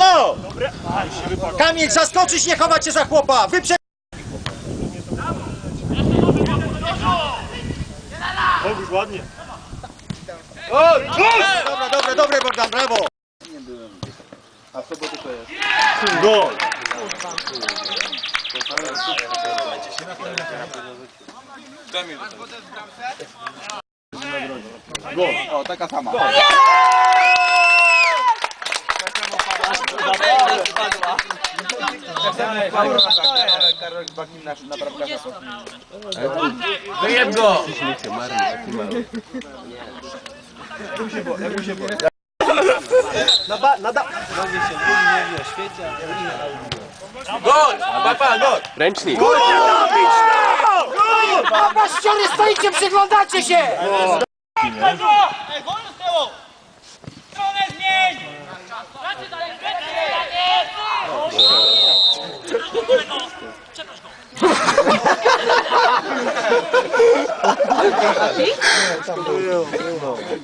No! Kamil, zaskoczyć, nie chować się za chłopa! Wyprze... Bogusz, ładnie. Dobra, dobre, dobre, Bogdan, brawo! Gol. O, taka sama. Wyjem go! Gol! Papa, gol! Ręcznik. Baściory, stoicie, przyglądacie się!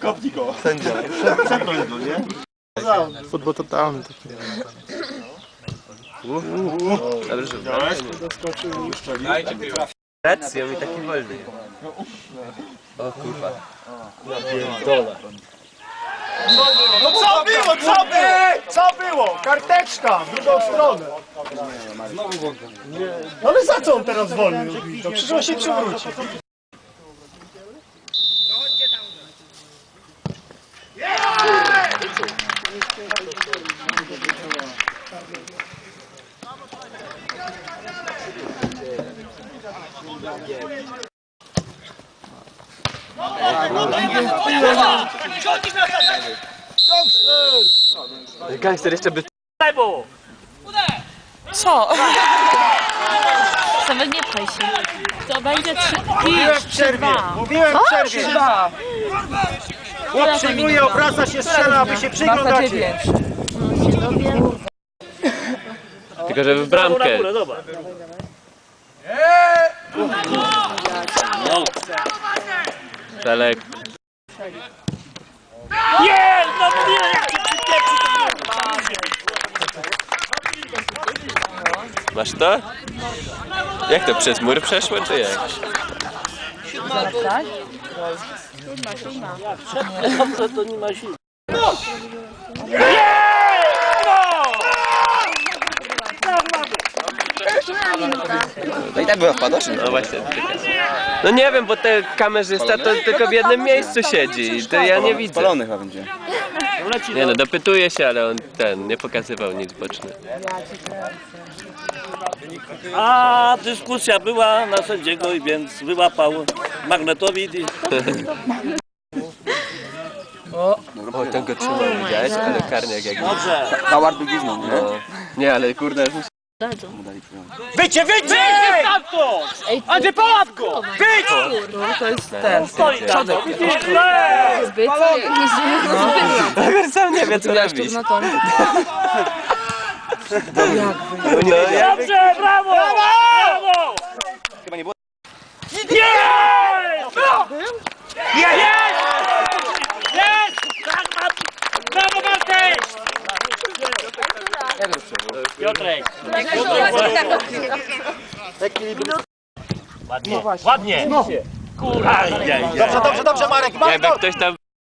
Kopnij go. Sędzia. Przeproś go, nie? Futbol totalny taki. Dobrze, że Widziałeś? Racją i taki wolny. O kurwa. No co było, co było? Co było? Karteczka, w drugą stronę. No ale za co on teraz zwolnił? To przecież on się przewróci. Gangster jeszcze by... Co? Nawet nie pchaj się. To będzie trzy, pięć, trzy, dwa. Mówiłem w przerwie. Chłop przyjmuje, obraca się, strzela, aby się przyglądacie. Tylko, że w bramkę. Dobra. Celek. Masz to? Jak to przez mur przeszło, czy jak? No i tak była wpadła, czy nie? No właśnie. No nie wiem, bo ten kamerzysta to tylko w jednym miejscu siedzi to ja nie widzę. Spalony chyba będzie. Nie no, dopytuje się, ale on ten, nie pokazywał nic boczny. A dyskusja była na sędziego, i więc wyłapał magnetowid i O, ten go trzymał, widziałeś? Ale karniak jak dobrze. Howard by gwiznął, nie? no. Nie, ale kurde, już musi... Przyjąć. Wycie, wycie! Andrzej, połap go! Wyjdź! To jest ten. Stoi tam. Zbyt. Sam nie wie co robić. No to No. Dobrze, brawo! Brawo! Chyba nie było. Jest! Jest! Tak, Mat- Brawo, Bartek! Piotrek. Ładnie, ładnie. Kurwa, Dobrze, dobrze, dobrze, Marek, wiem, jak ktoś tam